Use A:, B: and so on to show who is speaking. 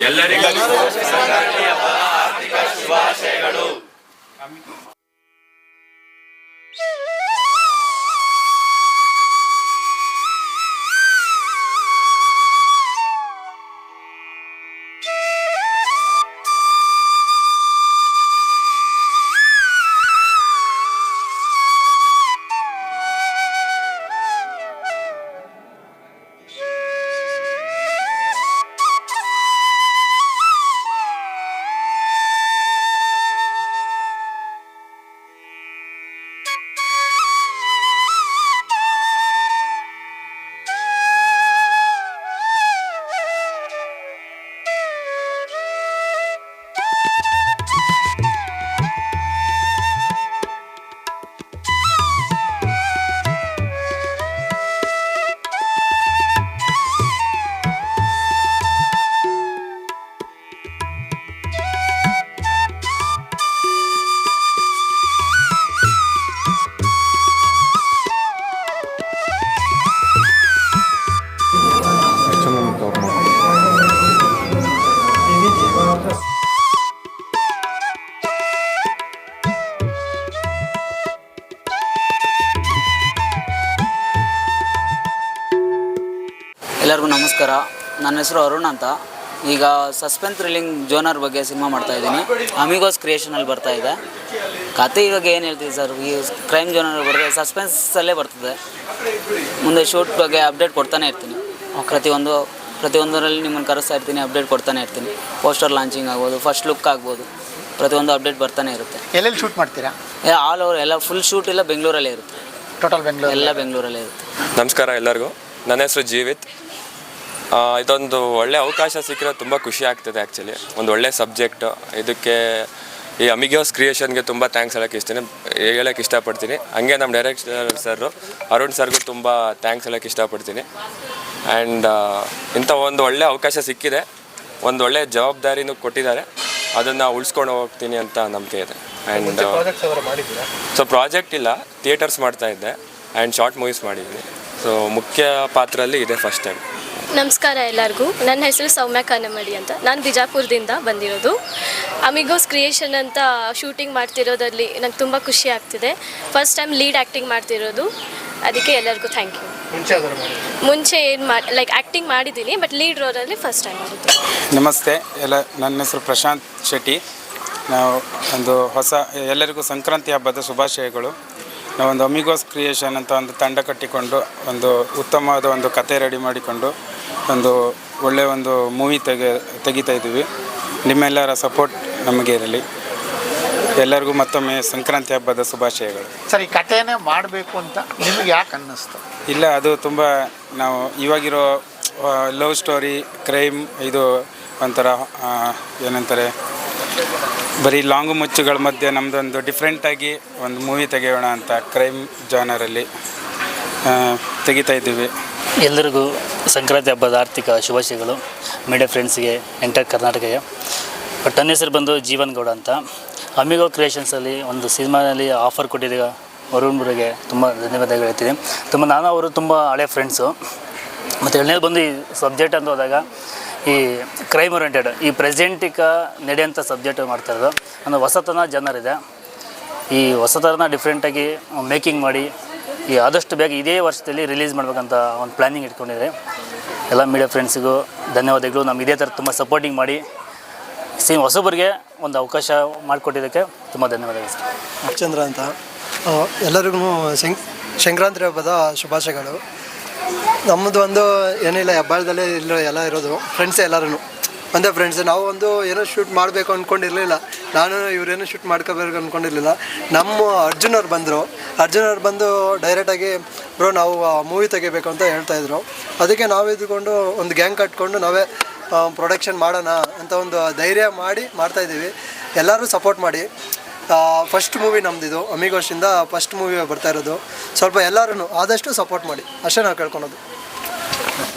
A: ಎಲ್ಲರಿಗೂ
B: ಎಲ್ಲರಿಗೂ ನಮಸ್ಕಾರ. ನನ್ನ ಹೆಸರು ಅರುಣ್ ಅಂತ. ಈಗ ಸಸ್ಪೆನ್ಸ್ ಥ್ರಿಲ್ಲಿಂಗ್ ಜೋನರ್ ಬಗ್ಗೆ ಸಿನಿಮಾ ಮಾಡ್ತಾ ಇದ್ದೀನಿ. ಅಮಿಗೋಸ್ ಕ್ರಿಯೇಷನಲ್ಲಿ ಬರ್ತಾ ಇದೆ. ಕತೆ ಇವಾಗ ಏನು ಹೇಳ್ತೀವಿ ಸರ್ ಈ ಕ್ರೈಮ್ ಜೋನರ್ ಬರ್ತದೆ ಸಸ್ಪೆನ್ಸಲ್ಲೇ ಬರ್ತದೆ. ಮುಂದೆ ಶೂಟ್ ಬಗ್ಗೆ ಅಪ್ಡೇಟ್ ಕೊಡ್ತಾನೆ ಇರ್ತೀನಿ. ಪ್ರತಿಯೊಂದು ಪ್ರತಿಯೊಂದರಲ್ಲಿ ನಿಮ್ಮನ್ನು ಕರೆಸ್ತಾ ಇರ್ತೀನಿ ಅಪ್ಡೇಟ್ ಕೊಡ್ತಾನೆ ಇರ್ತೀನಿ. ಪೋಸ್ಟರ್ ಲಾಂಚಿಂಗ್ ಆಗ್ಬೋದು ಫಸ್ಟ್ ಲುಕ್ ಆಗ್ಬೋದು. ಪ್ರತಿಯೊಂದು ಅಪ್ಡೇಟ್ ಬರ್ತಾನೆ ಇರುತ್ತೆ.
C: ಎಲ್ಲೆಲ್ಲಿ ಶೂಟ್ ಮಾಡ್ತೀರಾ?
B: ಆಲ್ ಓವರ್ ಎಲ್ಲ ಫುಲ್ ಶೂಟ್ ಎಲ್ಲ ಬೆಂಗಳೂರಲ್ಲೇ ಇರುತ್ತೆ.
C: ಟೋಟಲ್ ಬೆಂಗಳೂರು
B: ಎಲ್ಲ ಬೆಂಗಳೂರಲ್ಲೇ ಇರುತ್ತೆ.
D: ನಮಸ್ಕಾರ ಎಲ್ಲರಿಗೂ. ನನ್ನ ಹೆಸರು ಜೀವಿತ್. ಇದೊಂದು ಒಳ್ಳೆ ಅವಕಾಶ ಸಿಕ್ಕಿರೋ ತುಂಬ ಖುಷಿ ಆಗ್ತದೆ ಆ್ಯಕ್ಚುಲಿ ಒಂದು ಒಳ್ಳೆ ಸಬ್ಜೆಕ್ಟ್ ಇದಕ್ಕೆ ಈ ಅಮಿಗೋಸ್ ಕ್ರಿಯೇಷನ್ಗೆ ತುಂಬ ಥ್ಯಾಂಕ್ಸ್ ಹೇಳೋಕ್ಕೆ ಇಷ್ಟನೇ ಹೇಳೋಕ್ಕೆ ಇಷ್ಟಪಡ್ತೀನಿ. ಹಂಗೆ ನಮ್ಮ ಡೈರೆಕ್ಟರ್ ಸರ್ ಅರುಣ್ ಸರ್ಗೂ ತುಂಬ ಥ್ಯಾಂಕ್ಸ್ ಹೇಳೋಕ್ಕೆ ಇಷ್ಟಪಡ್ತೀನಿ. ಆ್ಯಂಡ್ ಇಂಥ ಒಂದು ಒಳ್ಳೆ ಅವಕಾಶ ಸಿಕ್ಕಿದೆ. ಒಂದು ಒಳ್ಳೆ ಜವಾಬ್ದಾರಿನೂ ಕೊಟ್ಟಿದ್ದಾರೆ. ಅದನ್ನು ಉಳಿಸ್ಕೊಂಡು ಹೋಗ್ತೀನಿ ಅಂತ ನಂಬಿಕೆ ಇದೆ. ಆ್ಯಂಡ್ ಸೊ ಪ್ರಾಜೆಕ್ಟ್ ಇಲ್ಲ. ಥಿಯೇಟರ್ಸ್ ಮಾಡ್ತಾ ಇದ್ದೆ. ಆ್ಯಂಡ್ ಶಾರ್ಟ್ ಮೂವೀಸ್ ಮಾಡಿದ್ದೀನಿ. ಸೊ ಮುಖ್ಯ ಪಾತ್ರಲ್ಲಿ ಇದೆ ಫಸ್ಟ್ ಟೈಮ್
E: ನಮಸ್ಕಾರ ಎಲ್ಲರಿಗೂ. ನನ್ನ ಹೆಸರು ಸೌಮ್ಯ ಕಾನಮಡಿ ಅಂತ. ನಾನು ಬಿಜಾಪುರದಿಂದ ಬಂದಿರೋದು. ಅಮಿಗೋಸ್ ಕ್ರಿಯೇಷನ್ ಅಂತ ಶೂಟಿಂಗ್ ಮಾಡ್ತಿರೋದರಲ್ಲಿ ನಂಗೆ ತುಂಬ ಖುಷಿ ಆಗ್ತಿದೆ. ಫಸ್ಟ್ ಟೈಮ್ ಲೀಡ್ ಆ್ಯಕ್ಟಿಂಗ್ ಮಾಡ್ತಿರೋದು. ಅದಕ್ಕೆ ಎಲ್ಲರಿಗೂ ಥ್ಯಾಂಕ್ ಯು
C: ಮುಂಚೆ
E: ಏನು ಮಾಡಿ ಲೈಕ್ ಆ್ಯಕ್ಟಿಂಗ್ ಮಾಡಿದ್ದೀನಿ ಬಟ್ ಲೀಡ್ ರೋಲಲ್ಲಿ ಫಸ್ಟ್ ಟೈಮ್ ಮಾಡಿದ್ದು.
F: ನಮಸ್ತೆ. ಎಲ್ಲ ನನ್ನ ಹೆಸರು ಪ್ರಶಾಂತ್ ಶೆಟ್ಟಿ. ನಾವು ಒಂದು ಹೊಸ ಎಲ್ಲರಿಗೂ ಸಂಕ್ರಾಂತಿ ಹಬ್ಬದ ಶುಭಾಶಯಗಳು. ನಾವೊಂದು ಅಮಿಗೋಸ್ ಕ್ರಿಯೇಷನ್ ಅಂತ ಒಂದು ತಂಡ ಕಟ್ಟಿಕೊಂಡು ಒಂದು ಉತ್ತಮವಾದ ಒಂದು ಕತೆ ರೆಡಿ ಮಾಡಿಕೊಂಡು ಒಂದು ಒಳ್ಳೆಯ ಒಂದು ಮೂವಿ ತೆಗೆ ತೆಗಿತಾ ಇದ್ದೀವಿ. ನಿಮ್ಮೆಲ್ಲರ ಸಪೋರ್ಟ್ ನಮಗೆ ಇರಲಿ. ಎಲ್ಲರಿಗೂ ಮತ್ತೊಮ್ಮೆ ಸಂಕ್ರಾಂತಿ ಹಬ್ಬದ ಶುಭಾಶಯಗಳು.
C: ಸರ್ ಈ ಕಥೆನೇ ಮಾಡಬೇಕು ಅಂತ ನಿಮಗೆ ಯಾಕೆ ಅನ್ನಿಸ್ತು?
F: ಇಲ್ಲ ಅದು ತುಂಬ ನಾವು ಇವಾಗಿರೋ ಲವ್ ಸ್ಟೋರಿ ಕ್ರೈಮ್ ಇದು ಒಂಥರ ಏನಂತಾರೆ ಬರೀ ಲಾಂಗ್ ಮುಚ್ಚುಗಳ ಮಧ್ಯೆ ನಮ್ಮದೊಂದು ಡಿಫ್ರೆಂಟಾಗಿ ಒಂದು ಮೂವಿ ತೆಗೆಯೋಣ ಅಂತ ಕ್ರೈಮ್ ಜಾನರಲ್ಲಿ ತೆಗಿತಾ ಇದ್ದೀವಿ.
G: ಎಲ್ಲರಿಗೂ ಸಂಕ್ರಾಂತಿ ಹಬ್ಬದ ಆರ್ಥಿಕ ಶುಭಾಶಯಗಳು. ಮೀಡಿಯಾ ಫ್ರೆಂಡ್ಸ್ಗೆ, ಎಂಟರ್ ಕರ್ನಾಟಕಗೆ ಬಟ್ ನನ್ನ ಹೆಸರು ಬಂದು ಜೀವನ್ ಗೌಡ ಅಂತ. ಅಮಿಗೋ ಕ್ರಿಯೇಷನ್ಸಲ್ಲಿ ಒಂದು ಸಿನಿಮಾನಲ್ಲಿ ಆಫರ್ ಕೊಟ್ಟಿದ್ದ ವರುಣ್ ಬುರಿಗೆ ತುಂಬ ಧನ್ಯವಾದಗಳು ಹೇಳ್ತೀನಿ. ತುಂಬ ನಾನು, ಅವರು ತುಂಬ ಹಳೆ ಫ್ರೆಂಡ್ಸು. ಮತ್ತು ಎರಡನೇದು ಬಂದು ಈ ಸಬ್ಜೆಕ್ಟ್ ಅಂತ ಹೋದಾಗ ಈ ಕ್ರೈಮ್ ಓರಿಯೆಂಟೆಡ್ ಈ ಪ್ರೆಸೆಂಟಿಗೆ ನಡೆಯೋಂಥ ಸಬ್ಜೆಕ್ಟ್ ಮಾಡ್ತಾ ಇರೋದು. ಒಂದು ಹೊಸತನ ಜನರಿದೆ. ಈ ಹೊಸತನ ಡಿಫ್ರೆಂಟಾಗಿ ಮೇಕಿಂಗ್ ಮಾಡಿ ಈ ಆದಷ್ಟು ಬೇಗ ಇದೇ ವರ್ಷದಲ್ಲಿ ರಿಲೀಸ್ ಮಾಡಬೇಕಂತ ಒಂದು ಪ್ಲ್ಯಾನಿಂಗ್ ಇಟ್ಕೊಂಡಿದೆ ಎಲ್ಲ ಮೀಡಿಯಾ ಫ್ರೆಂಡ್ಸಿಗೂ ಧನ್ಯವಾದಗಳು. ನಮ್ಗೆ ಇದೇ ಥರ ತುಂಬ ಸಪೋರ್ಟಿಂಗ್ ಮಾಡಿ ಸೇಮ್ ಹೊಸಬರಿಗೆ ಒಂದು ಅವಕಾಶ ಮಾಡಿಕೊಟ್ಟಿದ್ದಕ್ಕೆ ತುಂಬ ಧನ್ಯವಾದಗಳು ಸರ್.
H: ಚಂದ್ರ ಅಂತ. ಎಲ್ಲರಿಗೂ ಸಂಕ್ ಸಂಕ್ರಾಂತಿ ಹಬ್ಬದ ಶುಭಾಶಯಗಳು. ನಮ್ಮದು ಒಂದು ಏನಿಲ್ಲ, ಹೆಬ್ಬಾಳದಲ್ಲೇ ಇಲ್ಲ ಎಲ್ಲ ಇರೋದು ಫ್ರೆಂಡ್ಸೇ ಎಲ್ಲರೂ ಒಂದೇ ಫ್ರೆಂಡ್ಸ್ ನಾವು ಒಂದು ಏನೋ ಶೂಟ್ ಮಾಡಬೇಕು ಅಂದ್ಕೊಂಡಿರಲಿಲ್ಲ ನಾನು ಇವರೇನು ಶೂಟ್ ಮಾಡ್ಕೋಬೇಕು ಅಂದ್ಕೊಂಡಿರಲಿಲ್ಲ ನಮ್ಮ ಅರ್ಜುನ್ ಅವ್ರು ಬಂದರು. ಅರ್ಜುನ್ ಅವ್ರು ಬಂದು ಡೈರೆಕ್ಟಾಗಿ ಬ್ರೋ, ನಾವು ಮೂವಿ ತೆಗಿಬೇಕು ಅಂತ ಹೇಳ್ತಾಯಿದ್ರು ಅದಕ್ಕೆ ನಾವು ಇದ್ಕೊಂಡು ಒಂದು ಗ್ಯಾಂಗ್ ಕಟ್ಕೊಂಡು ನಾವೇ ಪ್ರೊಡಕ್ಷನ್ ಮಾಡೋಣ ಅಂತ ಒಂದು ಧೈರ್ಯ ಮಾಡಿ ಮಾಡ್ತಾಯಿದ್ದೀವಿ ಎಲ್ಲರೂ ಸಪೋರ್ಟ್ ಮಾಡಿ. ಫಸ್ಟ್ ಮೂವಿ ನಮ್ಮದಿದು ಅಮಿಗೋಷಿಂದ ಫಸ್ಟ್ ಮೂವಿ ಬರ್ತಾ ಇರೋದು. ಸ್ವಲ್ಪ ಎಲ್ಲರೂ ಆದಷ್ಟು ಸಪೋರ್ಟ್ ಮಾಡಿ. ಅಷ್ಟೇ ನಾವು ಕೇಳ್ಕೊಳೋದು.